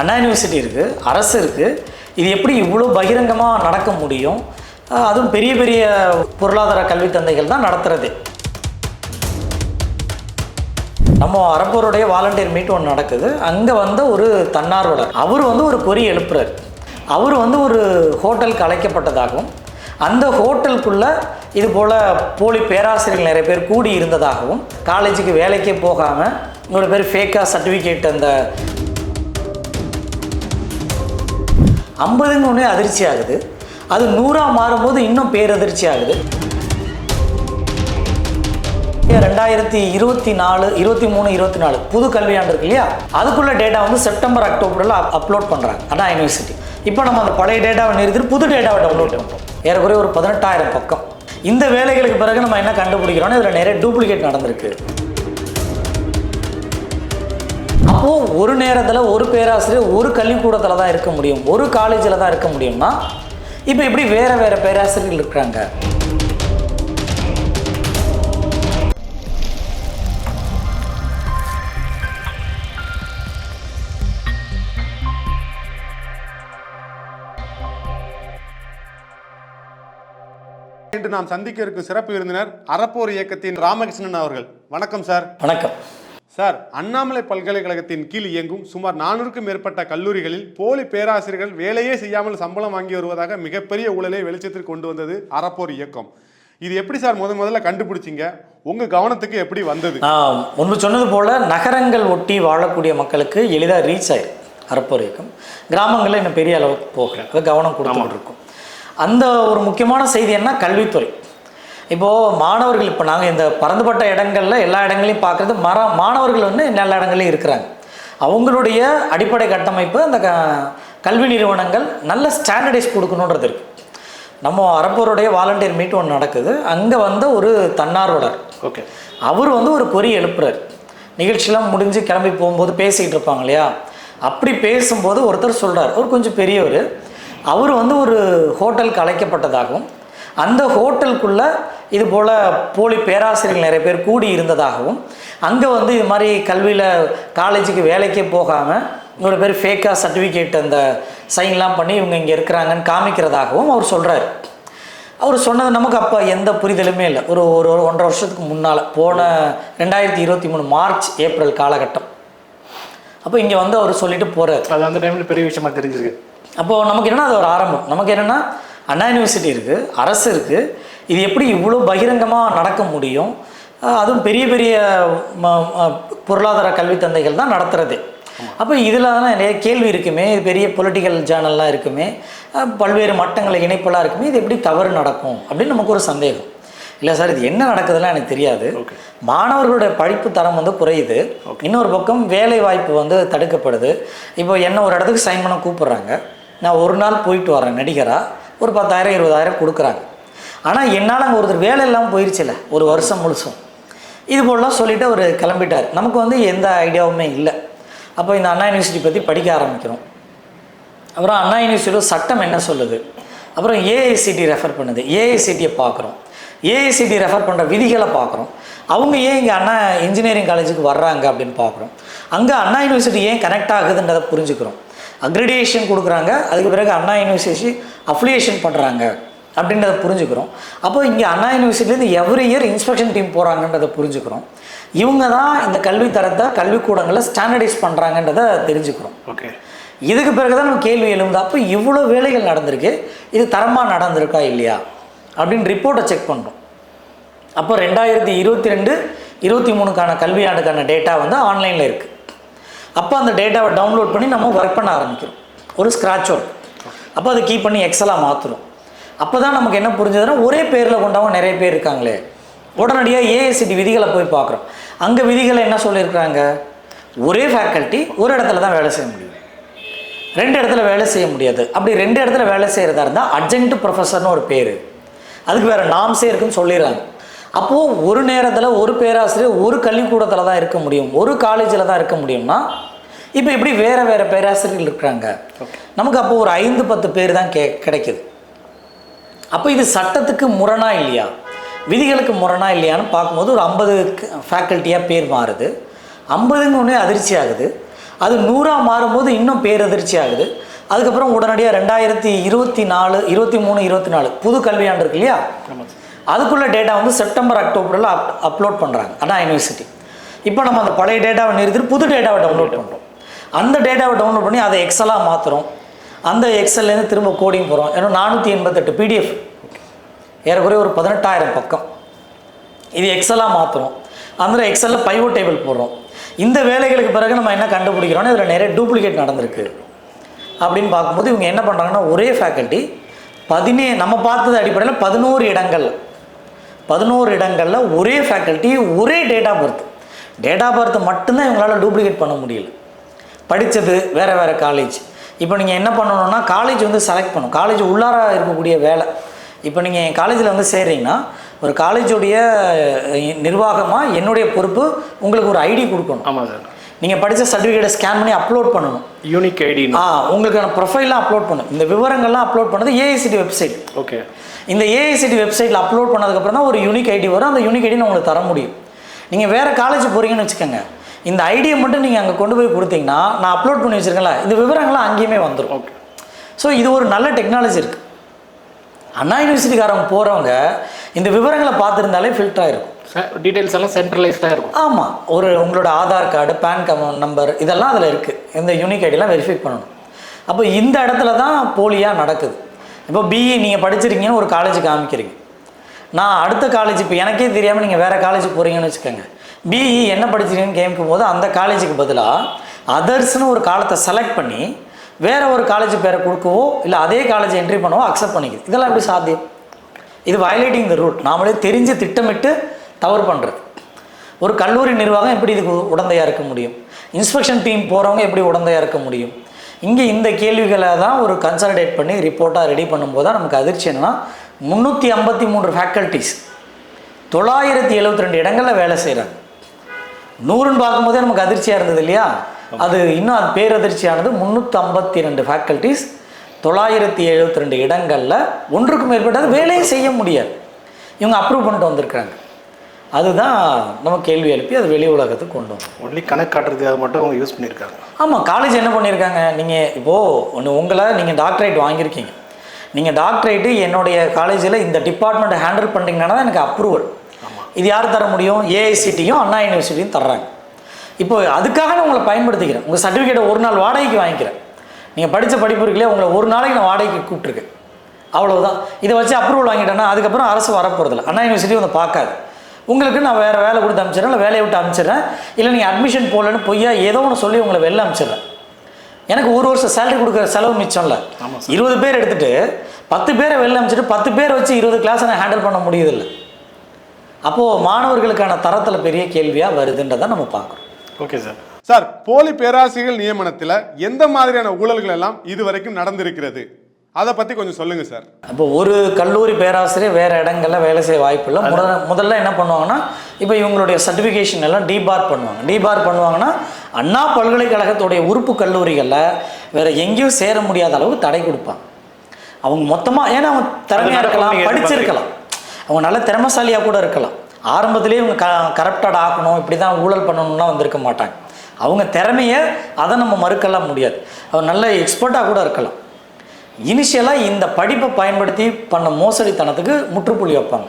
அண்ணா university இருக்குது அரசு இருக்குது இது எப்படி இவ்வளோ பகிரங்கமாக நடக்க முடியும்? அதுவும் பெரிய பெரிய பொருளாதார கல்வி தந்தைகள் தான் நடத்துகிறது நம்ம அரப்பூருடைய வாலண்டியர் மீட் ஒன்று நடக்குது. அங்கே வந்த ஒரு தன்னார்வலர் அவர் வந்து ஒரு கொறி எழுப்புறார். அவர் வந்து ஒரு ஹோட்டலுக்கு அழைக்கப்பட்டதாகவும் அந்த ஹோட்டலுக்குள்ளே இது போல் போலி பேராசிரியர்கள் நிறைய பேர் கூடி இருந்ததாகவும் காலேஜுக்கு வேலைக்கே போகாமல் இவ்வளோ பேர் ஃபேக்காக சர்டிஃபிகேட் அந்த ஐம்பதுன்னு ஒன்றே அதிர்ச்சி ஆகுது. அது நூறாக மாறும்போது இன்னும் பேரதிர்ச்சி ஆகுது. ரெண்டாயிரத்தி இருபத்தி நாலு இருபத்தி மூணு இருபத்தி நாலு புது கல்வியாண்டு இருக்கு இல்லையா? அதுக்குள்ள டேட்டா வந்து செப்டம்பர் அக்டோபரில் அப்லோட் பண்ணுறாங்க அதான் யூனிவர்சிட்டி இப்போ நம்ம அந்த பழைய டேட்டாவை நிறுத்திட்டு புது டேட்டாவை டவுன்லோட் பண்ணுறோம் ஏறக்குறைய ஒரு பதினெட்டாயிரம் பக்கம். இந்த வேலைகளுக்கு பிறகு நம்ம என்ன கண்டுபிடிக்கிறோம்னா இதில் நிறைய டூப்ளிகேட் நடந்திருக்கு. அப்போது ஒரு நேரத்தில் ஒரு பேராசிரியர் ஒரு கல்விக்கூடத்தில் தான் இருக்க முடியும். ஒரு காலேஜில் தான் இருக்க முடியும்னா இப்போ எப்படி வேறு வேறு பேராசிரியர்கள் இருக்கிறாங்க? இன்று நாம் சந்திக்க இருக்கும் சிறப்பு விருந்தினர் அறப்போர் இயக்கத்தின் ராமகிருஷ்ணன் அவர்கள். வணக்கம் சார். வணக்கம். சார் அண்ணாமலை பல்கலைக்கழகத்தின் கீழ் இயங்கும் சுமார் நானூறுக்கும் மேற்பட்ட கல்லூரிகளில் போலி பேராசிரியர்கள் வேலையே செய்யாமல் சம்பளம் வாங்கி வருவதாக மிகப்பெரிய ஊழலை வெளிச்சத்திற்கு கொண்டு வந்தது அறப்போர் இயக்கம். இது எப்படி சார் முத முதல்ல கண்டுபிடிச்சிங்க? உங்க கவனத்துக்கு எப்படி வந்தது? முன்பு சொன்னது போல் நகரங்கள் ஒட்டி வாழக்கூடிய மக்களுக்கு எளிதாக ரீச் ஆயிரும் அறப்போர் இயக்கம். கிராமங்களில் இன்னும் பெரிய அளவுக்கு போகல. அது கவனம் கொடுத்துக்கிட்டு இருக்கும். அந்த ஒரு முக்கியமான செய்தி என்ன கல்வித்துறை. இப்போது மாணவர்கள் இப்போ நாங்கள் இந்த பறந்துபட்ட இடங்களில் எல்லா இடங்களையும் பார்க்குறது மர மாணவர்கள் வந்து எல்லா இடங்களையும் இருக்கிறாங்க. அவங்களுடைய அடிப்படை கட்டமைப்பு அந்த க கல்வி நிறுவனங்கள் நல்ல ஸ்டாண்டர்டைஸ் கொடுக்கணுன்றது இருக்குது நம்ம அறப்போருடைய வாலண்டியர் மீட் ஒன்று நடக்குது. அங்கே வந்து ஒரு தன்னார்வலர். ஓகே. அவர் வந்து ஒரு கொறி எழுப்புறார். நிகழ்ச்சியெல்லாம் முடிஞ்சு கிளம்பி போகும்போது பேசிக்கிட்டு இருப்பாங்க இல்லையா? அப்படி பேசும்போது ஒருத்தர் சொல்கிறார் அவர் கொஞ்சம் பெரியவர். அவர் வந்து ஒரு ஹோட்டலுக்கு அழைக்கப்பட்டதாகவும் அந்த ஹோட்டலுக்குள்ளே இது போல் போலி பேராசிரியர்கள் நிறைய பேர் கூடி இருந்ததாகவும் அங்கே வந்து இது மாதிரி கல்வியில் காலேஜுக்கு வேலைக்கே போகாமல் இவங்களோட பேர் ஃபேக்காக சர்டிஃபிகேட் அந்த சைன்லாம் பண்ணி இவங்க இங்கே இருக்கிறாங்கன்னு காமிக்கிறதாகவும் அவர் சொல்கிறார் அவர் சொன்னது நமக்கு அப்போ எந்த புரிதலுமே இல்லை. ஒரு ஒரு ஒரு ஒன்றரை வருஷத்துக்கு முன்னால் போன ரெண்டாயிரத்தி இருபத்தி மூணு மார்ச் ஏப்ரல் காலகட்டம். அப்போ இங்கே வந்து அவர் சொல்லிட்டு போகிறார் அது அந்த டைம்ல பெரிய விஷயமா தெரிஞ்சிருக்கு. அப்போது நமக்கு என்னன்னா அது ஒரு ஆரம்பம். நமக்கு என்னென்னா அண்ணா யூனிவர்சிட்டி இருக்குது அரசு இருக்குது இது எப்படி இவ்வளோ பகிரங்கமாக நடக்க முடியும்? அதுவும் பெரிய பெரிய பொருளாதார கல்வி தந்தைகள் தான் நடத்துறது. அப்போ இதில் தான் நிறைய கேள்வி இருக்குமே இது பெரிய பொலிட்டிக்கல் ஜேர்னல்லாம் இருக்குமே பல்வேறு மட்டங்களில் இணைப்பெல்லாம் இருக்குமே இது எப்படி தவறு நடக்கும் அப்படின்னு நமக்கு ஒரு சந்தேகம். இல்லை சார் இது என்ன நடக்குதுலாம் எனக்கு தெரியாது. மாணவர்களுடைய படிப்பு தரம் வந்து குறையுது. இன்னொரு பக்கம் வேலை வாய்ப்பு வந்து தடுக்கப்படுது. இப்போ என்ன ஒரு இடத்துக்கு சைன் பண்ண கூப்பிடுறாங்க. நான் ஒரு நாள் போயிட்டு வரேன் நடிகராக ஒரு பத்தாயிரம் இருபதாயிரம் கொடுக்குறாங்க. ஆனால் என்னால் அங்கே ஒருத்தர் வேலை இல்லாமல் போயிருச்சுல ஒரு வருஷம் முழுசும். இது போலலாம் சொல்லிவிட்டு அவர் கிளம்பிட்டார். நமக்கு வந்து எந்த ஐடியாவுமே இல்லை. அப்போ இந்த அண்ணா யூனிவர்சிட்டி பற்றி படிக்க ஆரம்பிக்கிறோம். அப்புறம் அண்ணா யூனிவர்சிட்டியோட சட்டம் என்ன சொல்லுது? அப்புறம் ஏஐசிடி ரெஃபர் பண்ணுது. ஏஐசிடியை பார்க்குறோம் ஏஐசிடி ரெஃபர் பண்ணுற விதிகளை பார்க்குறோம் அவங்க ஏன் இங்கே அண்ணா இன்ஜினியரிங் காலேஜுக்கு வர்றாங்க அப்படின்னு பார்க்குறோம் அங்கே அண்ணா யூனிவர்சிட்டி ஏன் கனெக்ட் ஆகுதுன்றதை புரிஞ்சுக்கிறோம். அக்ரிடேஷன் கொடுக்குறாங்க. அதுக்கு பிறகு அண்ணா யூனிவர்சிட்டி அஃபிலியேஷன் பண்ணுறாங்க அப்படின்றத புரிஞ்சுக்கிறோம். அப்போ இங்கே அண்ணா யூனிவர்சிட்டிலேருந்து எவ்ரி இயர் இன்ஸ்பெக்ஷன் டீம் போகிறாங்கன்றதை புரிஞ்சுக்கிறோம். இவங்க தான் இந்த கல்வி தரத்தை கல்விக்கூடங்களை ஸ்டாண்டர்டைஸ் பண்ணுறாங்கன்றதை தெரிஞ்சுக்கிறோம். ஓகே இதுக்கு பிறகு தான் நம்ம கேள்வி எழுந்தா அப்போ இவ்வளோ வேலைகள் நடந்திருக்கு. இது தரமாக நடந்திருக்கா இல்லையா? அப்படின்னு ரிப்போர்ட்டை செக் பண்ணுறோம் அப்போ ரெண்டாயிரத்தி இருபத்தி ரெண்டு இருபத்தி மூணுக்கான கல்வியாண்டுக்கான டேட்டா வந்து ஆன்லைனில் இருக்குது அப்போ அந்த டேட்டாவை டவுன்லோட் பண்ணி நம்ம ஒர்க் பண்ண ஆரம்பிக்கிறோம். ஒரு ஸ்க்ராட்ச் ஒர்க் அப்போ அதை கீப் பண்ணி எக்ஸலாக மாற்றுறோம் அப்போ தான் நமக்கு என்ன புரிஞ்சதுன்னா ஒரே பேரில் கொண்டவங்க நிறைய பேர் இருக்காங்களே. உடனடியாக ஏஐசிடி விதிகளை போய் பார்க்குறோம். அங்கே விதிகளை என்ன சொல்லியிருக்கிறாங்க? ஒரே ஃபேக்கல்ட்டி ஒரு இடத்துல தான் வேலை செய்ய முடியும். ரெண்டு இடத்துல வேலை செய்ய முடியாது. அப்படி ரெண்டு இடத்துல வேலை செய்கிறதா இருந்தால் அர்ஜென்ட் ப்ரொஃபஸர்னு ஒரு பேர். அதுக்கு வேறு நாம்ஸே இருக்குன்னு சொல்லிடுறாங்க. அப்போது ஒரு நேரத்தில் ஒரு பேராசிரியர் ஒரு கல்விக்கூடத்தில் தான் இருக்க முடியும். ஒரு காலேஜில் தான் இருக்க முடியும்னா இப்போ எப்படி வேறு வேறு பேராசிரியர்கள் இருக்கிறாங்க. நமக்கு அப்போ ஒரு ஐந்து பத்து பேர் தான் கே கிடைக்குது. அப்போ இது சட்டத்துக்கு முரணா இல்லையா? விதிகளுக்கு முரணா இல்லையான்னு பார்க்கும்போது ஒரு ஐம்பது ஃபேக்கல்ட்டியாக பேர் மாறுது. ஐம்பதுன்னு ஒன்றே அதிர்ச்சி ஆகுது. அது நூறாக மாறும்போது இன்னும் பேரதிர்ச்சி ஆகுது. அதுக்கப்புறம் உடனடியாக ரெண்டாயிரத்தி இருபத்தி நாலு இருபத்தி மூணு இருபத்தி நாலு புது கல்வியாண்டு இருக்கு இல்லையா? அதுக்குள்ள டேட்டா வந்து செப்டம்பர் அக்டோபரில் அப் அப்லோட் பண்ணுறாங்க அண்ணா யூனிவர்சிட்டி இப்போ நம்ம அந்த பழைய டேட்டாவை நிறுத்திட்டு புது டேட்டாவை டவுன்லோட் பண்ணுறோம் அந்த டேட்டாவை டவுன்லோட் பண்ணி அதை எக்ஸலாக மாற்றுறோம் அந்த எக்ஸல்லேருந்து திரும்ப கோடிங் போகிறோம் ஏன்னா நானூற்றி எண்பத்தெட்டு பிடிஎஃப் ஏறக்குறைய ஒரு பதினெட்டாயிரம் பக்கம். இது எக்ஸலாக மாற்றுறோம் அந்த எக்ஸலில் பைவோ டேபிள் போடுறோம். இந்த வேலைகளுக்கு பிறகு நம்ம என்ன கண்டுபிடிக்கிறோன்னா இதில் நிறைய டூப்ளிகேட் நடந்திருக்கு. அப்படின்னு பார்க்கும்போது இவங்க என்ன பண்ணுறாங்கன்னா ஒரே ஃபேக்கல்ட்டி பதினே நம்ம பார்த்தது அடிப்படையில் பதினோரு இடங்கள். பதினோரு இடங்களில் ஒரே ஃபேக்கல்ட்டி ஒரே டேட்டா பர்த் டேட்டா பர்த் மட்டும்தான் இவங்களால் டூப்ளிகேட் பண்ண முடியல. படித்தது வேறு வேறு காலேஜ் இப்போ நீங்கள் என்ன பண்ணணும்னா காலேஜ் வந்து செலக்ட் பண்ணும். காலேஜ் உள்ளார இருக்கக்கூடிய வேலை. இப்போ நீங்கள் என் காலேஜில் வந்து சேர்றீங்கன்னா ஒரு காலேஜுடைய நிர்வாகமாக என்னுடைய பொறுப்பு உங்களுக்கு ஒரு ஐடி கொடுக்கணும். ஆமாம் சார். நீங்கள் படித்த சர்டிஃபிகேட்டை ஸ்கேன் பண்ணி அப்லோட் பண்ணணும். யூனிக் ஐடி ஆ உங்களுக்கான ப்ரொஃபைல்லாம் அப்லோட் பண்ணும் இந்த விவரங்கள்லாம் அப்லோட் பண்ணது ஏஐசிடி வெப்சைட் ஓகே. இந்த ஏஐசிடி வெப்சைட்டில் அப்லோட் பண்ணதுக்கப்புறம் தான் ஒரு யூனிக் ஐடி வரும். அந்த யூனிக் ஐடி உங்களுக்கு தர முடியும். நீங்கள் வேறு காலேஜ் போகிறீங்கன்னு வச்சுக்கோங்க. இந்த ஐடியை மட்டும் நீங்கள் அங்கே கொண்டு போய் கொடுத்தீங்கன்னா நான் அப்லோட் பண்ணி வச்சுருக்கேன்ல இந்த விவரங்கள்லாம் அங்கேயுமே வந்துடும் ஓகே ஸோ இது ஒரு நல்ல டெக்னாலஜி இருக்குது அண்ணா யூனிவர்சிட்டிக்காரங்க போகிறவங்க இந்த விவரங்களை பார்த்துருந்தாலே ஃபில்டர் ஆகிருக்கும் டீட்டெயில்ஸ் எல்லாம் சென்ட்ரலைஸ்டாக இருக்கும். ஆமாம் ஒரு உங்களோட Aadhaar card PAN cum number இதெல்லாம் அதில் இருக்குது இந்த யூனிக் ஐடிலாம் வெரிஃபை பண்ணணும். அப்போ இந்த இடத்துல தான் போலியாக நடக்குது. இப்போ பிஇ நீங்கள் படிச்சிருக்கீங்கன்னு ஒரு காலேஜ் காமிக்கிறீங்க. நான் அடுத்த காலேஜ் இப்போ எனக்கே தெரியாமல் நீங்கள் வேறு காலேஜ் போகிறீங்கன்னு வச்சுக்கோங்க. பிஇ என்ன படிச்சிருக்கீங்கன்னு கேட்கும் போது அந்த காலேஜுக்கு பதிலாக அதர்ஸ்னு ஒரு காலத்தை செலக்ட் பண்ணி வேறு ஒரு காலேஜ் பேரை கொடுக்கவோ இல்லை அதே காலேஜ் என்ட்ரி பண்ணவோ அக்செப்ட் பண்ணிக்குது. இதெல்லாம் எப்படி சாத்தியம்? இது வயலேட்டிங் த ரூட் நாமளே தெரிஞ்சு திட்டமிட்டு தவறு பண்ணுறது ஒரு கல்லூரி நிர்வாகம் எப்படி இதுக்கு உடந்தையாக இருக்க முடியும்? இன்ஸ்பெக்ஷன் டீம் போகிறவங்க எப்படி உடந்தையாக இருக்க முடியும்? இங்கே இந்த கேள்விகளை தான் ஒரு கன்சல்டேட் பண்ணி ரிப்போர்ட்டாக ரெடி பண்ணும்போது தான் நமக்கு அதிர்ச்சி என்னன்னா முந்நூற்றி ஐம்பத்தி மூன்று ஃபேக்கல்ட்டிஸ் தொள்ளாயிரத்தி எழுபத்தி ரெண்டு இடங்களில் வேலை செய்கிறாங்க நூறுன்னு பார்க்கும்போதே நமக்கு அதிர்ச்சியாக இருந்தது இல்லையா? அது இன்னும் அது பேரதிர்ச்சியானது முந்நூற்றி ஐம்பத்தி ரெண்டு ஃபேக்கல்ட்டிஸ் தொள்ளாயிரத்தி எழுபத்தி ரெண்டு இடங்களில் ஒன்றுக்கும் மேற்பட்டது வேலையை செய்ய முடியாது. இவங்க அப்ரூவ் பண்ணிட்டு வந்திருக்காங்க அதுதான் நம்ம கேள்வி எழுப்பி அது வெளி உலகத்துக்கு கொண்டு வந்தோம் ஒன்லி கணக்கு காட்டுறதுக்காக மட்டும் அவங்க யூஸ் பண்ணியிருக்காங்க. ஆமாம் காலேஜ் என்ன பண்ணியிருக்காங்க? நீங்கள் இப்போது ஒன்று உங்களை நீங்கள் டாக்டரேட் வாங்கியிருக்கீங்க. நீங்கள் டாக்டரேட்டு என்னுடைய காலேஜில் இந்த டிபார்ட்மெண்ட் ஹேண்டில் பண்ணுறீங்கன்னா தான் எனக்கு அப்ரூவல் இது யார் தர முடியும்? ஏஐசிடியும் அண்ணா யூனிவர்சிட்டியும் தர்றாங்க. இப்போ அதுக்காக நான் உங்களை பயன்படுத்திக்கிறேன். உங்கள் சர்டிஃபிகேட்டை ஒரு நாள் வாடகைக்கு வாங்கிக்கிறேன். நீங்கள் படித்த படிப்பு இருக்குல்லையே உங்களை ஒரு நாளைக்கு நான் வாடகைக்கு கூப்பிட்ருக்கேன் அவ்வளவுதான். இதை வச்சு அப்ரூவல் வாங்கிட்டேன்னா அதுக்கப்புறம் அரசு வரப்போகிறதில்ல அண்ணா யூனிவர்சிட்டி வந்து பார்க்காது. உங்களுக்கு நான் வேறு வேலை கொடுத்து அனுப்பிச்சிடுறேன் இல்லை வேலையை விட்டு அனுப்பிச்சிடுறேன் இல்லை நீங்கள் அட்மிஷன் போடலன்னு பொய்யா ஏதோ ஒன்று சொல்லி உங்களை வெளில அனுப்பிச்சிடுறேன். எனக்கு ஒரு வருஷம் சேலரி கொடுக்குற செலவு மிச்சம் இல்லை. ஆமாம் இருபது பேர் எடுத்துட்டு பத்து பேரை வெளில அனுப்பிச்சிட்டு பத்து பேர் வச்சு இருபது கிளாஸை நான் ஹேண்டில் பண்ண முடியுதில்ல. அப்போது மாணவர்களுக்கான தரத்தில் பெரிய கேள்வியாக வருதுன்றதை நம்ம பார்க்குறோம். ஓகே சார் சார் போலி பேராசிரியர்கள் நியமனத்தில் எந்த மாதிரியான ஊழல்கள் எல்லாம் இதுவரைக்கும் நடந்திருக்கிறது? அதை பற்றி கொஞ்சம் சொல்லுங்கள் சார் அப்போ ஒரு கல்லூரி பேராசிரியர் வேறு இடங்கள்ல வேலை செய்ய வாய்ப்பு இல்லை. முதல்ல முதல்ல என்ன பண்ணுவாங்கன்னா இப்போ இவங்களுடைய சர்டிஃபிகேஷன் எல்லாம் டிபார் பண்ணுவாங்க. டிபார் பண்ணுவாங்கன்னா அண்ணா பல்கலைக்கழகத்துடைய உறுப்பு கல்லூரிகளில் வேறு எங்கேயும் சேர முடியாத அளவுக்கு தடை கொடுப்பாங்க. அவங்க மொத்தமாக ஏன்னா அவங்க திறமையாக இருக்கலாம் படிச்சிருக்கலாம். அவங்க நல்ல திறமசாலியாக கூட இருக்கலாம். ஆரம்பத்திலே இவங்க க கரப்டட் ஆகணும் இப்படி தான் ஊழல் பண்ணணும்லாம் வந்திருக்க மாட்டாங்க. அவங்க திறமையை அதை நம்ம மறுக்கலாம் முடியாது. அவங்க நல்ல எக்ஸ்பர்ட்டாக கூட இருக்கலாம். இனிஷியலாக இந்த படிப்பை பயன்படுத்தி பண்ண மோசடித்தனத்துக்கு முற்றுப்புள்ளி வைப்பாங்க.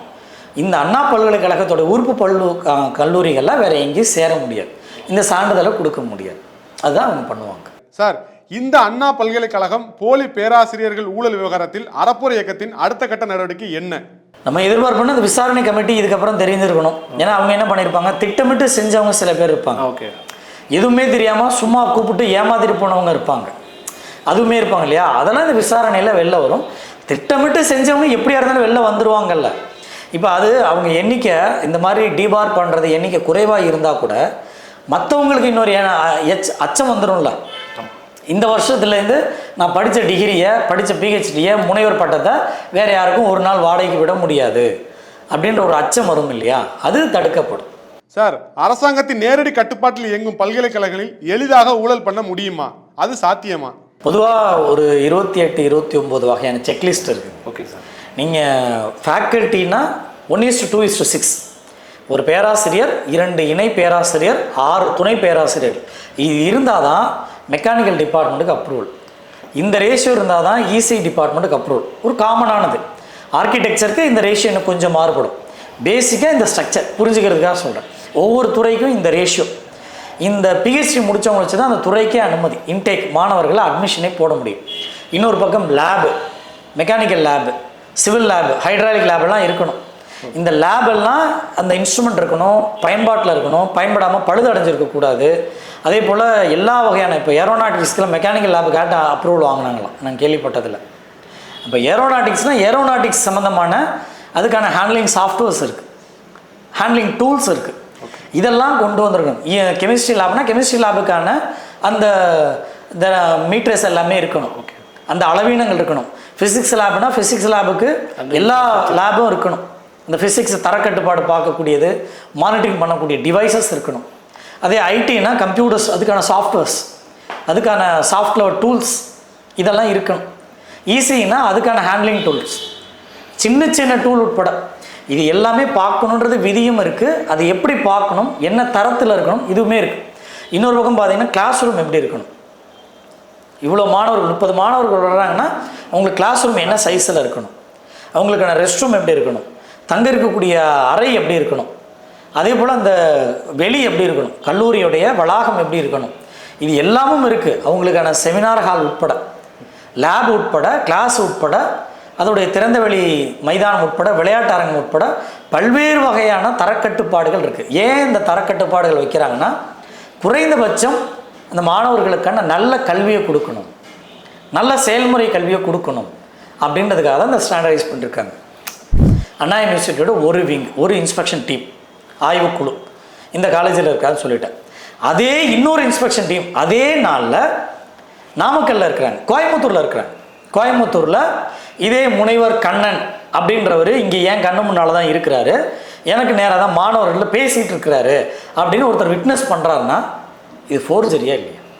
இந்த அண்ணா பல்கலைக்கழகத்தோட உறுப்பு பல்லு கல்லூரிகள்லாம் கல்லூரிகள்ல வேற எங்கேயும் சேர முடியாது. இந்த சான்றிதழை கொடுக்க முடியாது. அதுதான் அவங்க பண்ணுவாங்க. சார் இந்த அண்ணா பல்கலைக்கழகம் போலி பேராசிரியர்கள் ஊழல் விவகாரத்தில் அறப்போர் இயக்கத்தின் அடுத்த கட்ட நடவடிக்கை என்ன? நம்ம எதிர்பார்ப்போம்னா இந்த விசாரணை கமிட்டி இதுக்கப்புறம் தெரிஞ்சிருக்கணும் ஏன்னா அவங்க என்ன பண்ணியிருப்பாங்க திட்டமிட்டு செஞ்சவங்க சில பேர் இருப்பாங்க. ஓகே. எதுவுமே தெரியாமல் சும்மா கூப்பிட்டு ஏமாத்திட்டு போனவங்க இருப்பாங்க. அதுவுமே இருப்பாங்க இல்லையா? அதெல்லாம் இந்த விசாரணையில் வெளில வரும். திட்டமிட்டு செஞ்சவங்க எப்படியா இருந்தாலும் வெளில வந்துருவாங்கல்ல. இப்போ அது அவங்க எண்ணிக்கை இந்த மாதிரி டிபார் பண்ணுறது எண்ணிக்கை குறைவாக இருந்தால் கூட மற்றவங்களுக்கு இன்னொரு எச் அச்சம் வந்துடும்ல இந்த வருஷத்துலேருந்து நான் படித்த டிகிரியை படித்த பிஹெச்டியை முனைவர் பட்டத்தை வேறு யாருக்கும் ஒரு நாள் வாடகைக்கு விட முடியாது அப்படின்ற ஒரு அச்சம் வரும் இல்லையா? அது தடுக்கப்படும். சார் அரசாங்கத்தின் நேரடி கட்டுப்பாட்டில் இயங்கும் பல்கலைக்கழகங்களில் எளிதாக ஊழல் பண்ண முடியுமா? அது சாத்தியமா? பொதுவாக ஒரு இருபத்தி எட்டு இருபத்தி ஒம்பது வகையான செக்லிஸ்ட் இருக்குது ஓகே சார் நீங்கள் ஃபேக்கல்ட்டினா one is two is to six ஒரு பேராசிரியர் இரண்டு இணை பேராசிரியர் ஆறு துணை பேராசிரியர். இது இருந்தால் தான் மெக்கானிக்கல் டிபார்ட்மெண்ட்டுக்கு அப்ரூவல் இந்த ரேஷியோ இருந்தால் தான் இசி டிபார்ட்மெண்ட்டுக்கு அப்ரூவல் ஒரு காமனானது ஆர்கிடெக்சருக்கு இந்த ரேஷியோ இன்னும் கொஞ்சம் மாறுபடும். பேசிக்காக இந்த ஸ்ட்ரக்சர் புரிஞ்சுக்கிறதுக்காக சொல்கிறேன் ஒவ்வொரு துறைக்கும் இந்த ரேஷியோ இந்த பிஹெச்டி முடித்தவங்க வச்சு தான் அந்த துறைக்கே அனுமதி. இன்டேக் மாணவர்களை அட்மிஷனே போட முடியும். இன்னொரு பக்கம் lab mechanical lab civil lab hydraulic லேபெல்லாம் இருக்கணும். இந்த லேப் எல்லாம் அந்த இன்ஸ்ட்ருமெண்ட் இருக்கணும் பயன்பாட்டில் இருக்கணும் பயன்படாமல் பழுது அடைஞ்சிருக்கக்கூடாது அதே போல் எல்லா வகையான இப்போ ஏரோநாட்டிக்ஸ்க்கெலாம் மெக்கானிக்கல் லேபு கேட்ட அப்ரூவல் வாங்கினாங்களாம். நான் கேள்விப்பட்டதில்லை. இப்போ ஏரோநாட்டிக்ஸ்னால் ஏரோநாட்டிக்ஸ் சம்மந்தமான அதுக்கான ஹேண்ட்லிங் சாஃப்ட்வேர்ஸ் இருக்குது ஹேண்ட்லிங் டூல்ஸ் இருக்குது இதெல்லாம் கொண்டு வந்திருக்கணும். கெமிஸ்ட்ரி லேப்னா கெமிஸ்ட்ரி லேபுக்கான அந்த இந்த மீட்டர்ஸ் எல்லாமே இருக்கணும். அந்த அளவீனங்கள் இருக்கணும். ஃபிசிக்ஸ் லேப்னா ஃபிசிக்ஸ் லேபுக்கு எல்லா லேபும் இருக்கணும். இந்த ஃபிசிக்ஸ் தரக்கட்டுப்பாடு பார்க்கக்கூடியது மானிட்டரிங் பண்ணக்கூடிய டிவைசஸ் இருக்கணும். அதே ஐடினா கம்ப்யூட்டர்ஸ் அதுக்கான சாஃப்ட்வேர்ஸ் அதுக்கான சாஃப்ட்வேர் டூல்ஸ் இதெல்லாம் இருக்கணும். ஈஸினா அதுக்கான ஹேண்ட்லிங் டூல்ஸ் சின்ன சின்ன டூல் உட்பட. இது எல்லாமே பார்க்கணுன்றது விதியும் இருக்குது அது எப்படி பார்க்கணும் என்ன தரத்தில் இருக்கணும் இதுவுமே இருக்குது இன்னொரு பக்கம் பார்த்தீங்கன்னா கிளாஸ் ரூம் எப்படி இருக்கணும்? இவ்வளோ மாணவர்கள் முப்பது மாணவர்கள் வர்றாங்கன்னா அவங்களுக்கு கிளாஸ் ரூம் என்ன சைஸில் இருக்கணும்? அவங்களுக்கான ரெஸ்ட் ரூம் எப்படி இருக்கணும்? தங்க இருக்கக்கூடிய அறை எப்படி இருக்கணும்? அதே போல் அந்த வெளி எப்படி இருக்கணும்? கல்லூரியுடைய வளாகம் எப்படி இருக்கணும்? இது எல்லாமும் இருக்குது அவங்களுக்கான செமினார் ஹால் உட்பட லேப் உட்பட கிளாஸ் உட்பட அதோடைய திறந்தவெளி மைதானம் உட்பட விளையாட்டு அரங்கம் உட்பட பல்வேறு வகையான தரக்கட்டுப்பாடுகள் இருக்குது ஏன் இந்த தரக்கட்டுப்பாடுகள் வைக்கிறாங்கன்னா குறைந்தபட்சம் அந்த மாணவர்களுக்கான நல்ல கல்வியை கொடுக்கணும். நல்ல செயல்முறை கல்வியை கொடுக்கணும். அப்படின்றதுக்காக தான் இந்த ஸ்டாண்டர்டைஸ் பண்ணியிருக்காங்க அண்ணா யூனிவர்சிட்டியோட ஒரு விங் ஒரு இன்ஸ்பெக்ஷன் டீம் ஆய்வுக்குழு இந்த காலேஜில் இருக்கான்னு சொல்லிட்டேன். அதே இன்னொரு இன்ஸ்பெக்ஷன் டீம் அதே நாளில் நாமக்கல்லில் இருக்கிறாங்க. கோயம்புத்தூரில் இருக்கிறாங்க. கோயம்புத்தூரில் இதே முனைவர் கண்ணன் அப்படின்றவர் இங்கே ஏன் கண்ணு முன்னால் தான் இருக்கிறாரு. எனக்கு நேராக தான் மாணவர்களில் பேசிகிட்டு இருக்கிறாரு அப்படின்னு ஒருத்தர் விட்னஸ் பண்ணுறாருன்னா இது ஃபோர்ஜரியா இல்லை